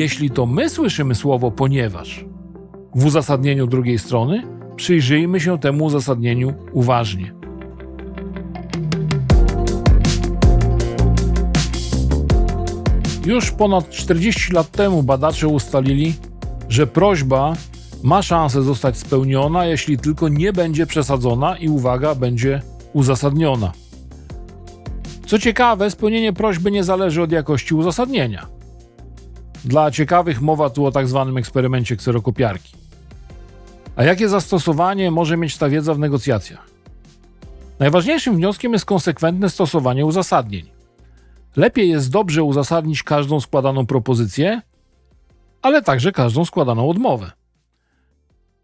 Jeśli to my słyszymy słowo ponieważ w uzasadnieniu drugiej strony, przyjrzyjmy się temu uzasadnieniu uważnie. Już ponad 40 lat temu badacze ustalili, że prośba ma szansę zostać spełniona, jeśli tylko nie będzie przesadzona i uwaga, będzie uzasadniona. Co ciekawe, spełnienie prośby nie zależy od jakości uzasadnienia. Dla ciekawych mowa tu o tak zwanym eksperymencie kserokopiarki. A jakie zastosowanie może mieć ta wiedza w negocjacjach? Najważniejszym wnioskiem jest konsekwentne stosowanie uzasadnień. Lepiej jest dobrze uzasadnić każdą składaną propozycję, ale także każdą składaną odmowę.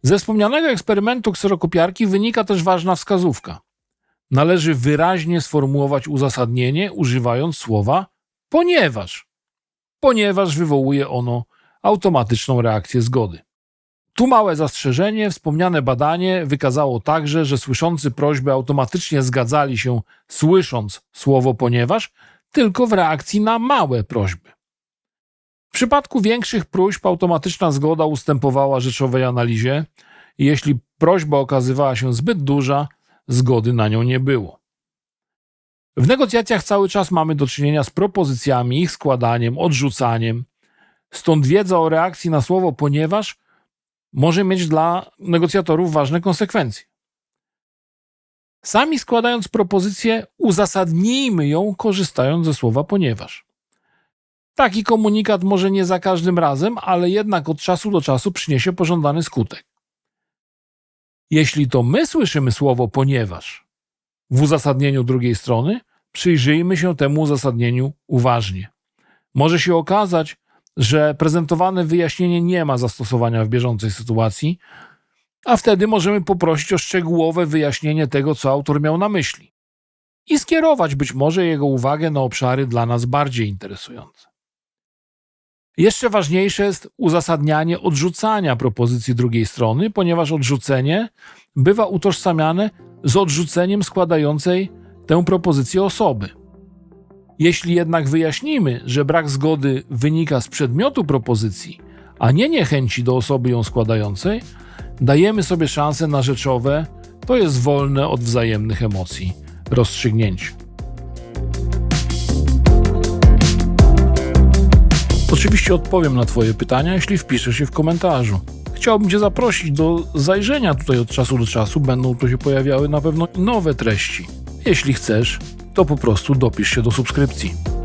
Ze wspomnianego eksperymentu kserokopiarki wynika też ważna wskazówka. Należy wyraźnie sformułować uzasadnienie, używając słowa ponieważ. Ponieważ wywołuje ono automatyczną reakcję zgody. Tu małe zastrzeżenie, wspomniane badanie wykazało także, że słyszący prośbę automatycznie zgadzali się, słysząc słowo ponieważ, tylko w reakcji na małe prośby. W przypadku większych próśb automatyczna zgoda ustępowała rzeczowej analizie jeśli prośba okazywała się zbyt duża, zgody na nią nie było. W negocjacjach cały czas mamy do czynienia z propozycjami, ich składaniem, odrzucaniem. Stąd wiedza o reakcji na słowo ponieważ może mieć dla negocjatorów ważne konsekwencje. Sami składając propozycję, uzasadnijmy ją korzystając ze słowa ponieważ. Taki komunikat może nie za każdym razem, ale jednak od czasu do czasu przyniesie pożądany skutek. Jeśli to my słyszymy słowo ponieważ w uzasadnieniu drugiej strony, przyjrzyjmy się temu uzasadnieniu uważnie. Może się okazać, że prezentowane wyjaśnienie nie ma zastosowania w bieżącej sytuacji, a wtedy możemy poprosić o szczegółowe wyjaśnienie tego, co autor miał na myśli i skierować być może jego uwagę na obszary dla nas bardziej interesujące. Jeszcze ważniejsze jest uzasadnianie odrzucania propozycji drugiej strony, ponieważ odrzucenie bywa utożsamiane z odrzuceniem składającej tę propozycję osoby. Jeśli jednak wyjaśnimy, że brak zgody wynika z przedmiotu propozycji, a nie niechęci do osoby ją składającej, dajemy sobie szansę na rzeczowe, to jest wolne od wzajemnych emocji rozstrzygnięcie. Oczywiście odpowiem na Twoje pytania, jeśli wpiszesz je w komentarzu. Chciałbym Cię zaprosić do zajrzenia tutaj od czasu do czasu, będą tu się pojawiały na pewno nowe treści. Jeśli chcesz, to po prostu dopisz się do subskrypcji.